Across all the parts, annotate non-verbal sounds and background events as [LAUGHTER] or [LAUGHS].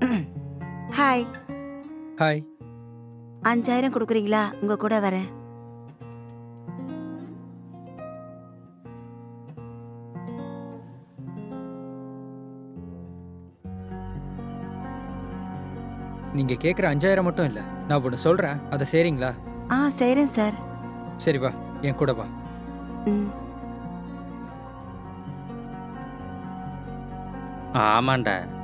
Hi hi அஞ்சாயிரம் கொடுக்குறீங்களா? உங்க கூட வரேன். நீங்க கேட்குற அஞ்சாயிரம் மட்டும் இல்லை. நான் ஒன்று சொல்றேன். அதை சரிங்களா ஆ செய்கிறேன் சார். சரி வா. என் கூட வா. ம். ஆமாண்டா.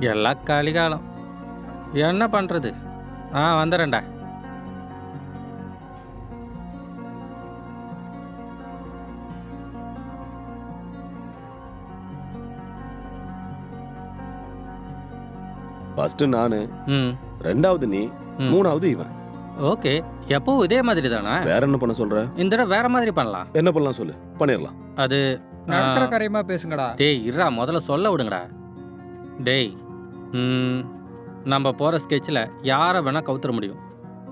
எல்லாம் கலிகாலம் என்ன பண்ணுறது ஆ வந்துடுறேன்டா ஃபர்ஸ்ட் நானு ம். ரெண்டாவது நீ. மூணாவது இவன். ஓகே எப்பவும் இதே மாதிரி தானே? வேற என்ன பண்ண சொல்ற? இந்த தடவை வேற மாதிரி பண்ணலாம். என்ன பண்ணலாம் சொல்லு? பண்ணிடலாம் அது நடக்கிற காரியமா பேசுங்கடா. டேய் இருடா முதல்ல சொல்ல விடுங்கடா. டேய் ம், நம்ம போகிற ஸ்கெட்சில் யாரை வேணால் கவுத்துற முடியும்.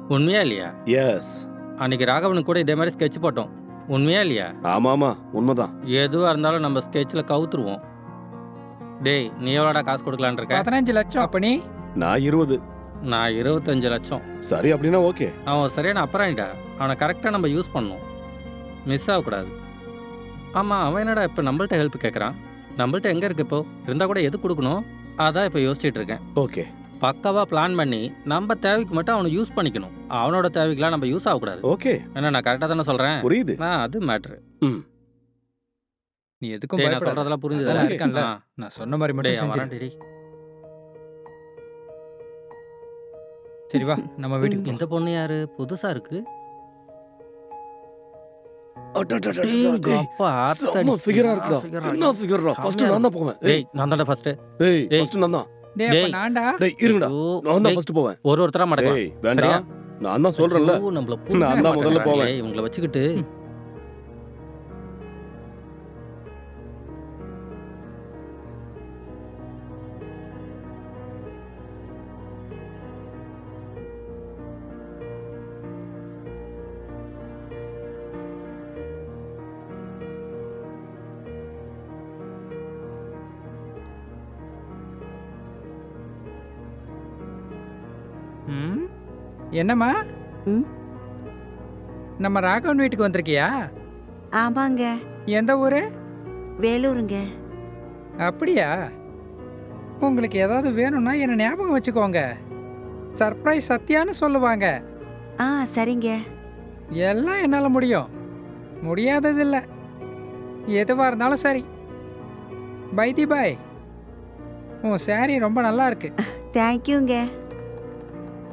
உண்மையா இல்லையா? எஸ் அன்னைக்கு ராகவனுக்கு கூட இதே மாதிரி ஸ்கெட்ச் போட்டோம். உண்மையா இல்லையா? ஆமா ஆமா உண்மைதான். எதுவாக இருந்தாலும் நம்ம ஸ்கெட்சில் கவுத்துருவோம். டேய் நீ எவ்வளோடா காசு கொடுக்கலான்னு இருக்க? பதினஞ்சு லட்சம். அப்ப நீ? நான் இருபது. நான் இருபத்தஞ்சு லட்சம். சரி அப்படின்னா ஓகே. அவன் சரியான அப்புறம்டா அவனை கரெக்டாக நம்ம யூஸ் பண்ணணும். மிஸ் ஆகக்கூடாது. ஆமாம் அவன் என்னடா இப்போ நம்மள்ட்ட ஹெல்ப் கேட்குறான் நம்மள்ட்ட எங்கே இருக்கு இப்போ? இருந்தால் கூட எது கொடுக்கணும்? அதான் இப்போ யோசிச்சுட்டு இருக்கேன். ஓகே. பக்காவாக பிளான் பண்ணி நம்ம தேவைக்கு மட்டும் அவனை யூஸ் பண்ணிக்கணும். அவனோட தேவைக்கெலாம் நம்ம யூஸ் ஆகக்கூடாது. ஓகே. என்ன நான் கரெக்டாக தானே சொல்கிறேன் புரியுது. நான் அது மேட்ரு நீ எதுக்கும் நான் சொல்கிறதெல்லாம் புரிஞ்சுதா. அதெல்லாம் இருக்கேன்ல. ஆ. நான் சொன்ன மாதிரி மட்டும் டேய். சரி வா. நம்ம வீட்டுக்கு. இந்த பொண்ணு யாரு? புதுசா இருக்கு. அப்பா செம்ம ஃபிகரா இருக்குடா என்ன ஃபிகர்டா ஃபர்ஸ்ட் நான் தான் போவேன் நான் தான்டா ஃபர்ஸ்ட் நான் தான் டேய் அப்ப டேய். நான்டா. டேய் இருங்கடா. நான் தான் ஃபர்ஸ்ட் போவேன். ஒரு ஒருத்தரா டேய் வேண்டாம். நான் தான் சொல்றேன்ல. நம்மள நான் தான் முதல்ல போவேன். இவங்கள வச்சுக்கிட்டு என்னம்மா? ம்? நம்ம ராகவன் வீட்டுக்கு வந்திருக்கியா? ஆமாங்க. எந்த ஊரு? வேலூருங்க. அப்படியா? உங்களுக்கு ஏதாவது வேணும்னா என்ன ஞாபகம் வச்சுக்கோங்க. சர்ப்ரைஸ் சத்யான்னு சொல்லுவாங்க. ஆ சரிங்க. எல்லாம் என்னால் முடியும். முடியாதது இல்லை எதுவாக இருந்தாலும் சரி. பைதி பாய் உன் saree ரொம்ப நல்லா இருக்கு. தேங்க்யூங்க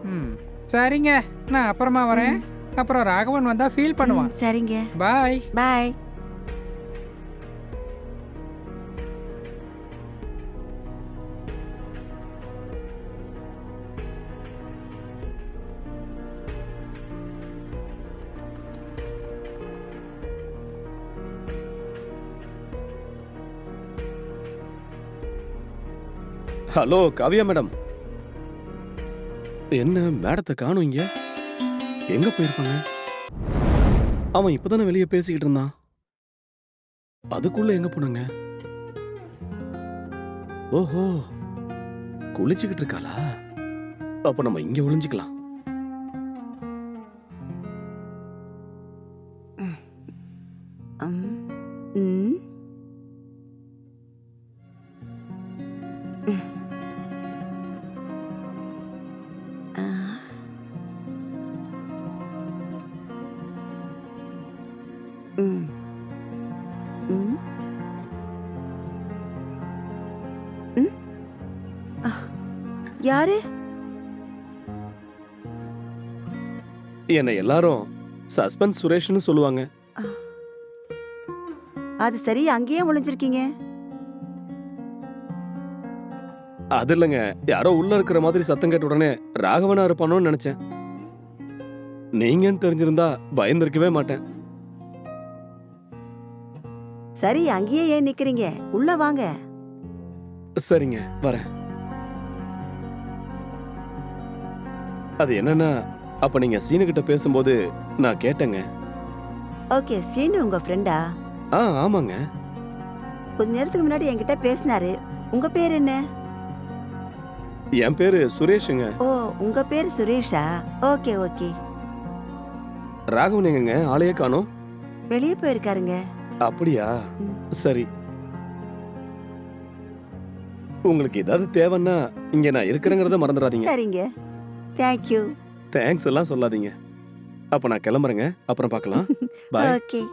ம். சரிங்க. நான் அப்புறமா வரேன். அப்புறம் ராகவன் வந்தா ஃபீல் பண்ணுவான். சரிங்க. Bye bye hello Kavya madam என்ன மேடத்தை காணும் இங்க? எங்க போயிருப்பாங்க அவன் இப்பதானே வெளியே பேசிக்கிட்டு இருந்தான். அதுக்குள்ள எங்க போனாங்க? ஓஹோ குளிச்சுக்கிட்டு இருக்காளா? அப்ப நம்ம இங்க ஒளிஞ்சுக்கலாம். ம், யாரு? என்னை எல்லாரும் சஸ்பென்ஸ் சுரேஷ்னு சொல்லுவாங்க. அது சரி அங்கேயே ஒளிஞ்சிருக்கீங்க அது இல்லைங்க யாரோ உள்ள இருக்கிற மாதிரி சத்தம் கேட்ட உடனே ராகவனா இருப்பானோன்னு நினைச்சேன். நீங்கன்னு தெரிஞ்சிருந்தா பயந்திருக்கவே மாட்டேன். சரி அங்கேயே ஏன் நிக்கிறீங்க? உள்ள வாங்க. சரிங்க வரேன். அது என்னன்னா அப்ப நீங்க சீனு கிட்ட பேசும்போது நான் கேட்டேங்க. ஓகே சீனு உங்க ஃப்ரெண்டா ஆ ஆமாங்க. கொஞ்ச நேரத்துக்கு முன்னாடி என்கிட்ட பேசினாரு. உங்க பேர் என்ன? என் பேரு சுரேஷுங்க. ஓ உங்க பேர் சுரேஷா? Okay okay. ராகவன் எங்கங்க? ஆளையே காணோம். வெளியே போயிருக்காருங்க. அப்படியா. சரி. உங்களுக்கு ஏதாவது தேவைன்னா இங்க நான் இருக்கிறேங்கிறத மறந்துடாதீங்க. சரிங்க. தேங்க்யூ தேங்க்ஸ் எல்லாம் சொல்லாதீங்க. அப்ப நான் கிளம்புறேங்க. அப்புறம் பார்க்கலாம். [LAUGHS] Bye. ஓகே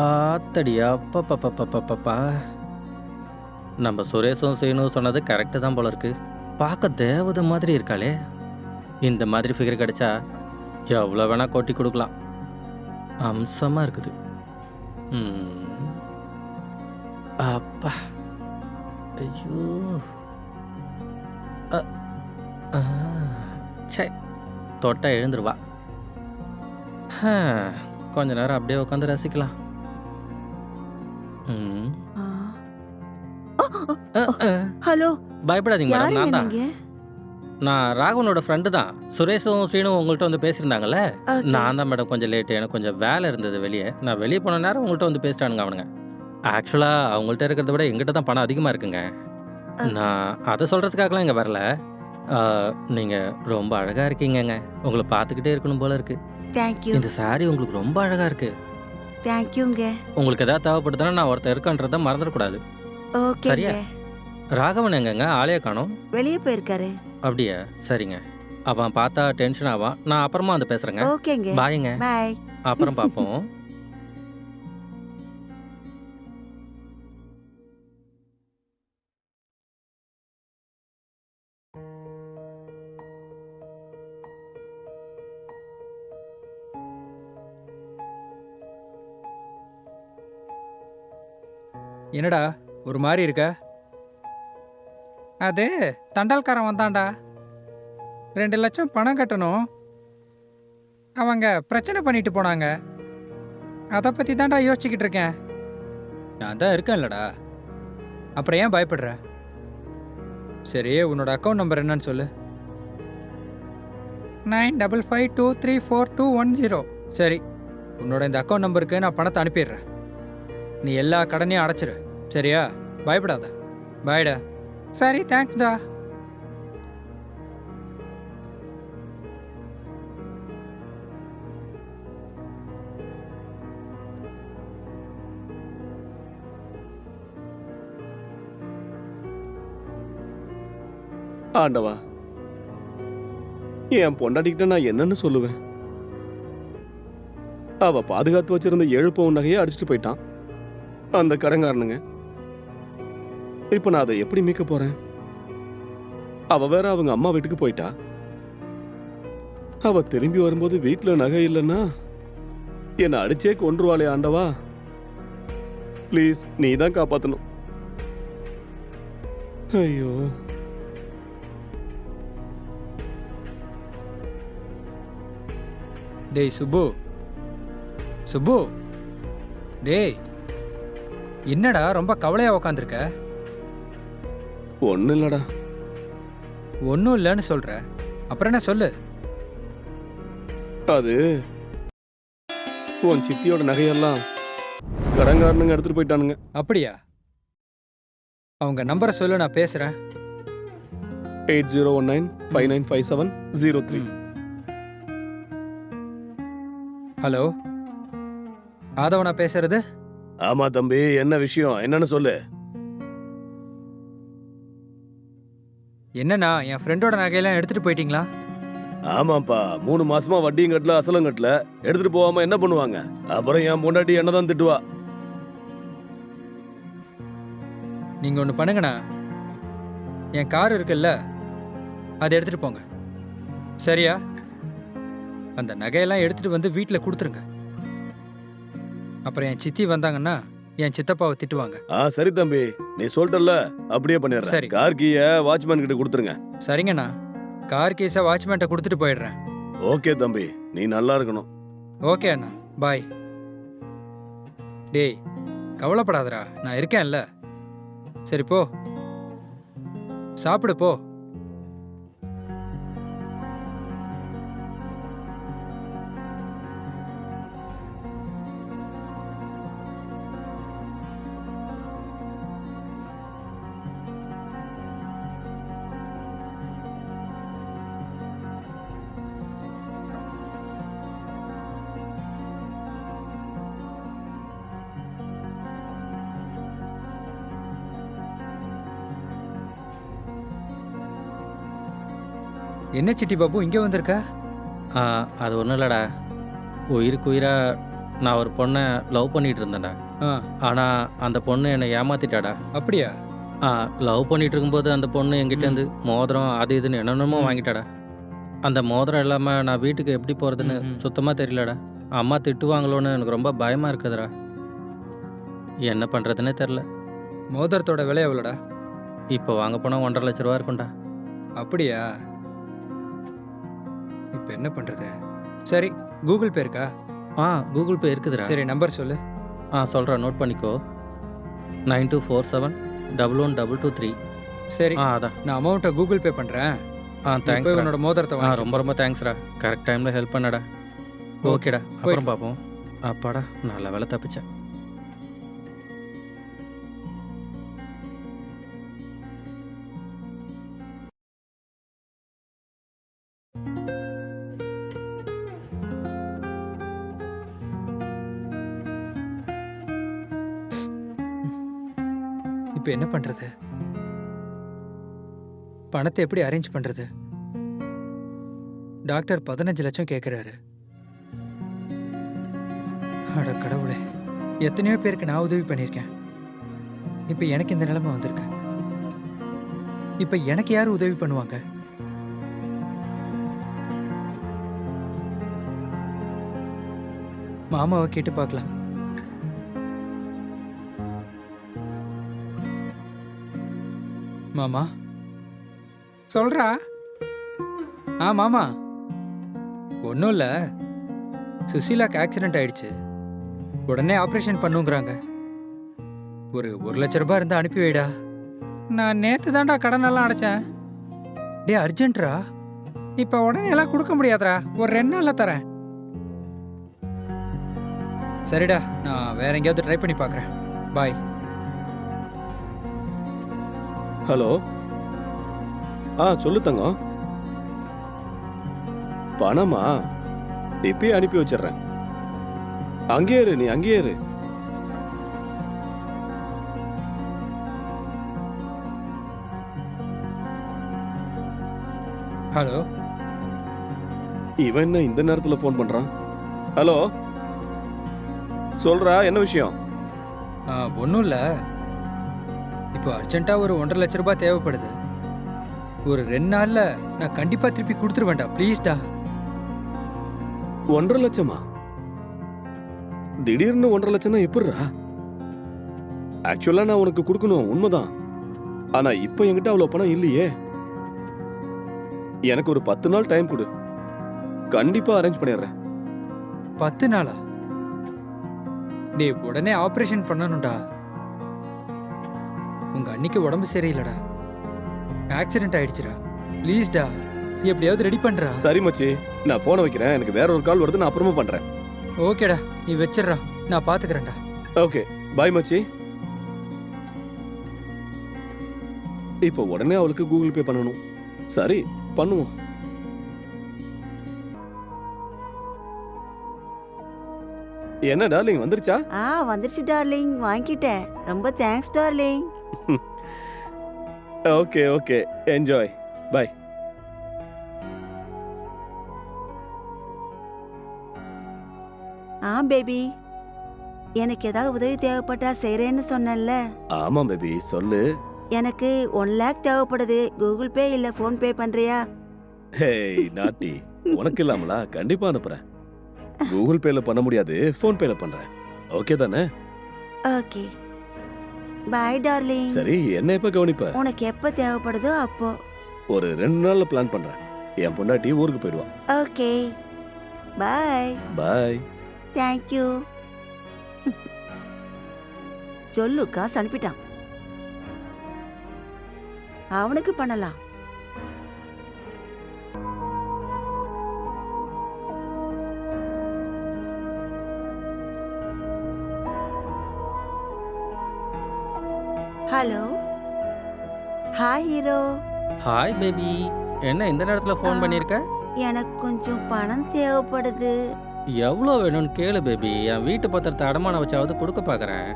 ஆத்தடி அப்பப்பப்பப்பப்பப்பா. நம்ம சுரேஷும் சீனும் சொன்னது கரெக்டு தான் போல இருக்கு. பார்க்க தேவதை மாதிரி இருக்காளே. இந்த மாதிரி ஃபிகர் கிடைச்சா எவ்வளோ வேணால் கொட்டி கொடுக்கலாம். அம்சமாக இருக்குது. அப்பா. ஐயோ. சே ச்சே. தொட்டா எழுந்துருவா. கொஞ்ச நேரம் அப்படியே உட்காந்து ரசிக்கலாம். ம். ஆ. ஹலோ. பயப்படாதீங்க மேடம் யாருங்க நான் தான். நீங்க நான் ராகவனோட ஃப்ரெண்டு தான். சுரேஷும் ஸ்ரீனும் உங்கள்கிட்ட வந்து பேசியிருந்தாங்கல்ல? Okay. நான் தான் மேடம் கொஞ்சம் லேட்டு எனக்கு கொஞ்சம் வேலை இருந்தது வெளியே. நான் வெளியே போன நேரம் உங்கள்கிட்ட வந்து பேசிட்டானுங்க அவனுங்க. ஆக்சுவலாக அவங்கள்ட்ட இருக்கிறத விட எங்கிட்ட தான் பணம் அதிகமாக இருக்குங்க. Okay. நான் அதை சொல்கிறதுக்காகலாம் இங்கே வரல. நீங்கள் ரொம்ப அழகாக இருக்கீங்கங்க. உங்களை பார்த்துக்கிட்டே இருக்கணும் போல இருக்கு. தேங்க்யூ இந்த saree உங்களுக்கு ரொம்ப அழகாக இருக்கு. தேங்க்யூங்க. உங்களுக்கு எதாவது தேவைப்படுதுன்னா நான் ஒருத்தர் இருக்கன்றதை மறந்துடக்கூடாது. ஓகேங்க. சரியா? ராகவன் எங்கங்க? ஆளையே காணோம். வெளியே போயிருக்காரு. அப்படியா? சரிங்க. அவன் பார்த்தா டென்ஷன் ஆவான். நான் அப்புறமா வந்து பேசுகிறேங்க ஓகேங்க. பாய்ங்க பாய் அப்புறம் பார்ப்போம். [LAUGHS] என்னடா ஒரு மாதிரி இருக்க? அது தண்டால்காரன் வந்தான்டா. ரெண்டு லட்சம் பணம் கட்டணும். அவங்க பிரச்சனை பண்ணிட்டு போனாங்க. அதை பற்றி தான்டா யோசிச்சுக்கிட்டு இருக்கேன். நான் தான் இருக்கேன்லடா. அப்புறம் ஏன் பயப்படுற? சரி உன்னோட அக்கௌண்ட் நம்பர் என்னன்னு சொல்லு. Nine double five two three four two one zero. சரி உன்னோட இந்த அக்கௌண்ட் நம்பருக்கு நான் பணத்தை அனுப்பிடுறேன். நீ எல்லா கடனையும் அடைச்சிரு. சரியா? பயப்படாத. பாய்டா சரி தேங்க்ஸ்டா ஆண்டவா என் பொண்டாட்டிக்கிட்ட நான் என்னன்னு சொல்லுவேன்? அவ பாதுகாத்து வச்சிருந்த ஏழு பவுன் நகையை அடிச்சுட்டு போயிட்டான். அந்த கடங்காரனுங்க. இப்ப நான் அதை எப்படி மீட்க போறேன்? அவ வேற அவங்க அம்மா வீட்டுக்கு போயிட்டா. அவ திரும்பி வரும்போது வீட்டுல நகை இல்லைன்னா என்னை அடிச்சே கொன்றுவாளே ஆண்டவா. ப்ளீஸ் நீ தான் காப்பாத்தணும். ஐயோ. டேய் சுப்பு. சுப்பு. டேய். என்னடா ரொம்ப கவலையா உக்காந்துருக்க? ஒன்னும் இல்லடா. ஒன்றும் இல்லைன்னு சொல்ற. அப்புறம் என்ன சொல்லு? அது உன் சித்தியோட நகையெல்லாம் கடங்காரனுங்க எடுத்துட்டு போயிட்டானுங்க. அப்படியா? அவங்க நம்பரை சொல்லு நான் பேசுறேன். Eight zero one nine five nine five seven zero three. Hello? ஆதவனா பேசுறது? ஆமா தம்பி என்ன விஷயம்? என்னன்னு சொல்லு. என்னண்ணா என் ஃப்ரெண்டோட நகையெல்லாம் எடுத்துட்டு போயிட்டீங்களா? ஆமாப்பா மூணு மாசமா வட்டியும் கட்டல அசலும் கட்டல எடுத்துட்டு போகாம என்ன பண்ணுவாங்க? அப்புறம் என் பொண்டாட்டி என்னதான் திட்டுவா? நீங்க ஒன்று பண்ணுங்கண்ணா. என் கார் இருக்குல்ல அதை எடுத்துட்டு போங்க. சரியா? அந்த நகையெல்லாம் எடுத்துட்டு வந்து வீட்டில் கொடுத்துருங்க. அப்புறம் என் சித்தி வந்தாங்கன்னா என் சித்தப்பாவை திட்டுவாங்க. ஆ சரி தம்பி. நீ சொல்லிட்டல அப்படியே சரி. பண்ணிடுறேன். கார் கீய வாட்ச்மேன் கிட்ட கொடுத்துருங்க. சரிங்கண்ணா. கார் கேஸை வாட்ச்மேன்ட்ட கொடுத்துட்டு போயிடுறேன். ஓகே தம்பி நீ நல்லா இருக்கணும். ஓகே அண்ணா. பாய். டேய் கவலைப்படாதடா. நான் இருக்கேன்ல. சரி போ. சாப்பிடு போ. என்ன சிட்டி பாபு இங்கே வந்திருக்க? ஆ, அது ஒன்றும் இல்லைடா. உயிருக்கு உயிராக நான் ஒரு பொண்ணை லவ் பண்ணிட்டு இருந்தேன்டா. ஆ. ஆனால் அந்த பொண்ணு என்னை ஏமாத்திட்டாடா. அப்படியா? லவ் பண்ணிட்டு இருக்கும்போது அந்த பொண்ணு என்கிட்டேருந்து மோதிரம் அது இதுன்னு என்னென்னமோ. வாங்கிட்டாடா. அந்த மோதிரம் இல்லாமல் நான் வீட்டுக்கு எப்படி போகிறதுன்னு. சுத்தமாக தெரியலடா. அம்மா திட்டுவாங்களோன்னு எனக்கு ரொம்ப பயமாக இருக்குதுடா. என்ன பண்ணுறதுனே தெரில மோதிரத்தோட விலை எவ்வளோடா? இப்போ வாங்க போனால் ஒன்றரை லட்ச ரூபா இருக்கும்டா. அப்படியா? இப்போ என்ன பண்றது? சரி கூகுள் பே இருக்கா? ஆ கூகுள் பே இருக்குதுடா. சரி நம்பர் சொல்லு. ஆ சொல்கிறேன் நோட் பண்ணிக்கோ. Nine two four seven double one double two three சரி ஆ அதான். நான் அமௌண்ட்டை கூகுள் பே பண்றேன். ஆ தேங்க்ஸ் உன்னோட மோதிரத்தை ஆ ரொம்ப ரொம்ப தேங்க்ஸ்டா கரெக்ட் டைமில் ஹெல்ப் பண்ணடா. ஓகேடா அப்புறம் பார்ப்போம் அப்பாடா நல்ல வேலை தப்பிச்சேன். என்ன பண்றது? பணத்தை எப்படி அரேஞ்ச் பண்றது? டாக்டர் பதினஞ்சு லட்சம் கேட்குறாரு அட கடவுளே எத்தனையோ பேருக்கு நான் உதவி பண்ணியிருக்கேன் இப்போ எனக்கு இந்த நிலைமை வந்திருக்கு. இப்போ எனக்கு யார் உதவி பண்ணுவாங்க? மாமாவை கேட்டு பார்க்கலாம். மாமா? சொல்றா? ஆ மாமா. ஒன்றும் இல்லை. சுசீலாக்கு ஆக்சிடென்ட் ஆயிடுச்சு. உடனே ஆப்ரேஷன் பண்ணுங்கிறாங்க. ஒரு ஒரு லட்ச ரூபாய் இருந்தால் அனுப்பி வைடா. நான் நேற்று தான்டா கடனெல்லாம் அடைச்சேன். டே அர்ஜென்ட்ரா? இப்போ உடனே எல்லாம் கொடுக்க முடியாதுடா. ஒரு ரெண்டு நாளில் தரேன். சரிடா நான் வேற எங்கேயாவது ட்ரை பண்ணி பார்க்குறேன் பாய் ஹலோ? ஆ சொல்லு தங்கம் பணமா? இப்பயே அனுப்பி வச்சிடுறேன் அங்கேயே இரு நீ அங்கேயே இரு. ஹலோ? இவன் என்ன இந்த நேரத்துல ஃபோன் பண்றான்? ஹலோ? சொல்றா என்ன விஷயம்? ஒன்றும் இல்லை. இப்போ அர்ஜென்ட்டாக ஒரு ஒன்றரை லட்ச ரூபாய் தேவைப்படுது. ஒரு ரெண்டு நாளில் நான் கண்டிப்பாக திருப்பி கொடுத்துருவேன்டா. ப்ளீஸ்டா. ஒன்றரை லட்சமா? திடீர்னு ஒன்றரை லட்சம்னா எப்படிடா? ஆக்சுவலா நான் உனக்கு கொடுக்கணும் உண்மைதான். ஆனா இப்போ என்கிட்ட அவ்வளவு பணம் இல்லையே. எனக்கு ஒரு பத்து நாள் டைம் கொடு. கண்டிப்பா அரேஞ்ச் பண்ணிடுறேன். பத்து நாளா? டேய் உடனே ஆப்ரேஷன் பண்ணணும்டா. உங்க அன்னைக்கு உடம்பு சரியில்லடா. ஆக்சிடென்ட் ஆயிடுச்சுடா. ப்ளீஸ்டா எப்படியாவது ரெடி பண்றா. சரி மச்சி. நான் போனை வைக்கிறேன். எனக்கு வேற ஒரு கால் வருது நான் அப்புறமா பண்றேன். ஓகேடா நீ வச்சிடுறா நான் பாத்துக்கிறேன்டா. ஓகே. பாய் மச்சி. இப்போ உடனே அவளுக்கு கூகுள் பே பண்ணணும். சரி பண்ணுவோம். என்ன டார்லிங் வந்துருச்சா? ஆ வந்துருச்சு டார்லிங் வாங்கிட்டேன். ரொம்ப thanks darling okay okay enjoy bye ஆ பேபி எனக்கு ஏதாவது உதவி தேவைப்பட்டா செய்கிறேன்னு சொன்னேன்ல. ஆமா பேபி சொல்லு. எனக்கு ஒன் லேக் தேவைப்படுது. கூகுள் பே இல்லை ஃபோன் பே பண்ணுறியா ஹேய் நாட்டி உனக்கு இல்லாமலா? கண்டிப்பா அனுப்புறேன். [LAUGHS] கூகுள் பேல பண்ண முடியாது ஃபோன் பேல பண்றேன். ஓகே தானே? ஓகே பாய் டார்லிங் சரி என்ன எப்ப கவனிப்ப? உனக்கு எப்போ தேவைப்படுதோ அப்போ. ஒரு ரெண்டு நாள்ல பிளான் பண்றேன். என் பொண்டாட்டி ஊருக்கு போயிடுவா. ஓகே பாய் பாய் தேங்க்யூ சொல்லு காசு அனுப்பிட்டான். அவனுக்கு பண்ணலாம். ஹாய் ஹீரோ ஹாய் பேபி என்ன இந்த நேரத்தில் ஃபோன் ஆ. பண்ணியிருக்க எனக்கு கொஞ்சம் பணம் தேவைப்படுது. எவ்வளோ வேணும்னு கேளு பேபி என் வீட்டு பத்திரத்தை அடமானம் வச்சாவது கொடுக்க பார்க்குறேன்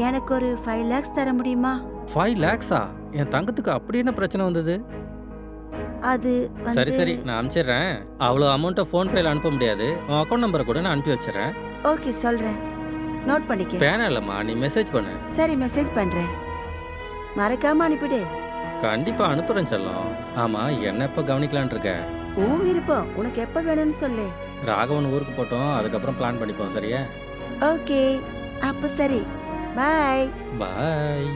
எனக்கு ஒரு ஃபைவ் லேக்ஸ் தர முடியுமா? ஃபைவ் லேக்ஸா என் தங்கத்துக்கு அப்படி என்ன பிரச்சனை வந்தது? அது வந்து சரி சரி. நான் அனுப்பிச்சிடுறேன் அவ்வளோ அமௌண்ட்டை ஃபோன்பேல அனுப்ப முடியாது. உன் அக்கௌண்ட் நம்பரை கூட நான் அனுப்பி வச்சிடுறேன். ஓகே சொல்றேன். நோட் பண்ணிக்க. பேனா இல்லைம்மா. நீ மெசேஜ் பண்ணு. சரி மெசேஜ் பண்றேன். மறக்காம அனுப்பிடு. கண்டிப்பாக அனுப்புகிறேன் செல்லம். ஆமாம் என்ன எப்போ கவனிக்கலான் இருக்க? உன் விருப்பம் உனக்கு எப்ப வேணும்னு சொல்லு. ராகவன் ஊருக்கு போட்டோம். அதுக்கப்புறம் பிளான் பண்ணிப்போம். சரியா? ஓகே. அப்ப சரி. Bye. Bye.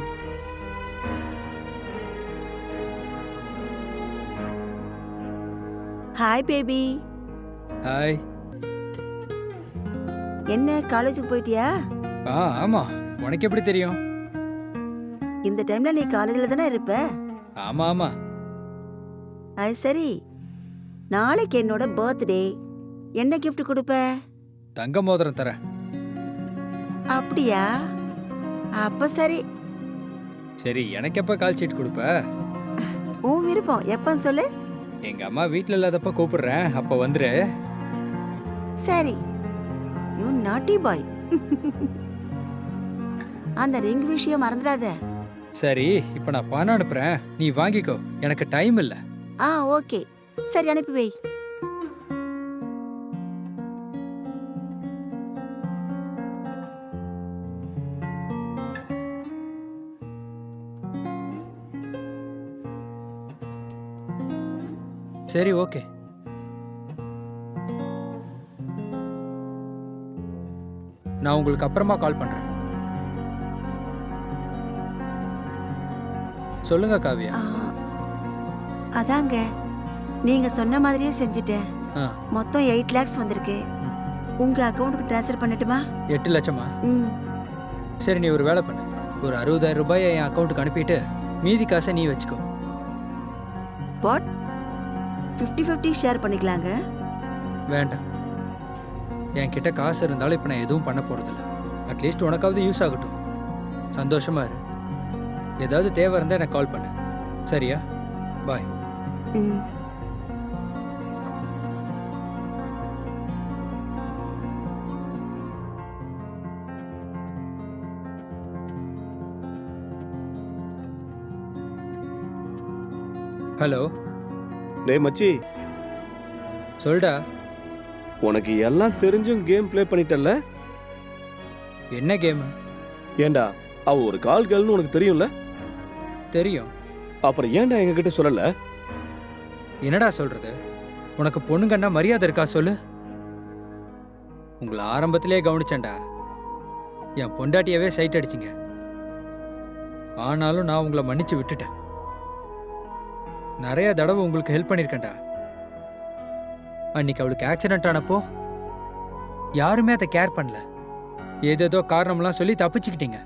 Hi baby hi என்ன காலேஜுக்கு போயிட்டியா? ஆ ஆமாம் உனக்கு எப்படி தெரியும்? இந்த டைம்ல நீ காலேஜ்ல தானே இருப்ப? ஆமாம் ஆமாம் அது சரி. நாளைக்கு என்னோட பர்த்டே. என்ன gift கொடுப்ப? தங்க மோதிரம் தரேன். அப்படியா? அப்ப சரி. சரி எனக்கு எப்போ கால் ஷீட் கொடுப்ப? உன் விருப்பம். எப்பன்னு சொல்லு? எங்கள் அம்மா வீட்டில் இல்லாதப்ப கூப்பிடுறேன். அப்போ வந்துரு. சரி. யூ நாட்டி பாய் அந்த ரிங் விஷயம் மறந்துடாத. சரி இப்போ நான் பணம் அனுப்புகிறேன் நீ வாங்கிக்கோ. எனக்கு டைம் இல்லை. ஆ ஓகே. சரி அனுப்பி வை. சரி ஓகே. நான் உங்களுக்கு அப்புறமா கால் பண்றேன். சொல்லுங்க காவியா. அதாங்க. நீங்க சொன்ன மாதிரியே செஞ்சுட்டேன். மொத்தம் எயிட் லேக்ஸ் வந்திருக்கு. உங்க அக்கௌண்ட்டுக்கு ட்ரான்ஸ்ஃபர் பண்ணட்டுமா? எட்டு லட்சமா? ம். சரி நீ ஒரு வேலை பண்ணு. ஒரு அறுபதாயிரம் ரூபாயை என் அக்கௌண்ட்டுக்கு அனுப்பிட்டு மீதி காசை நீ வச்சுக்கோ. வாட் ஃபிஃப்டி ஃபிஃப்டி ஷேர் பண்ணிக்கலாங்க? வேண்டாம். என்கிட்ட காசு இருந்தாலும் இப்போ நான் எதுவும் பண்ண போகிறதில்ல அட்லீஸ்ட் உனக்காவது யூஸ் ஆகட்டும். சந்தோஷமா இரு. ஏதாவது தேவை இருந்தால் எனக்கு கால் பண்ணு. சரியா? பாய் ம். ஹலோ டேய் மச்சி. சொல்டா. உனக்கு எல்லாம் தெரிஞ்சும் கேம் ப்ளே பண்ணிட்டல்ல என்ன கேமு ஏண்டா அவ ஒரு கால் கேள்னு உனக்கு தெரியும்ல? தெரியும். அப்புறம் ஏன்டா எங்ககிட்ட சொல்லல? என்னடா சொல்றது? உனக்கு பொண்ணுங்கன்னா மரியாதை இருக்கா சொல்லு? உங்களை ஆரம்பத்திலே கவனிச்சேன்டா. என் பொண்டாட்டியவே சைட் அடிச்சிங்க. ஆனாலும் நான் உங்களை மன்னிச்சு விட்டுட்டேன். நிறைய தடவை உங்களுக்கு ஹெல்ப் பண்ணியிருக்கேன்டா அன்னைக்கு அவளுக்கு ஆக்சிடென்ட் ஆனப்போ யாருமே அதை கேர் பண்ணல. ஏதேதோ காரணம்லாம் சொல்லி தப்பிச்சுக்கிட்டீங்க.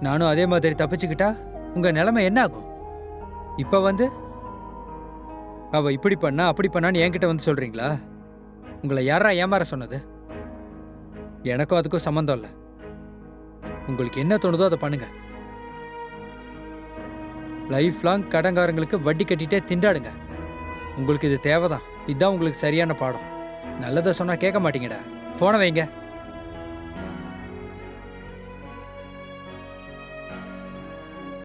நானும் அதே மாதிரி தப்பிச்சுக்கிட்டா உங்கள் நிலைமை என்ன ஆகும் இப்போ வந்து? அவ இப்படி பண்ணா அப்படி பண்ணான்னு என்கிட்ட வந்து சொல்கிறீங்களா உங்களை யாரா ஏமாற சொன்னது? எனக்கும் அதுக்கும் சம்மந்தம் இல்லை. உங்களுக்கு என்ன தோணுதோ அதை பண்ணுங்க. லைஃப் லாங் கடங்காரங்களுக்கு வட்டி கட்டிட்டே திண்டாடுங்க. உங்களுக்கு இது தேவைதான். இதுதான் உங்களுக்கு சரியான பாடம். நல்லதை சொன்னால் கேட்க மாட்டீங்கடா. போன வைங்க.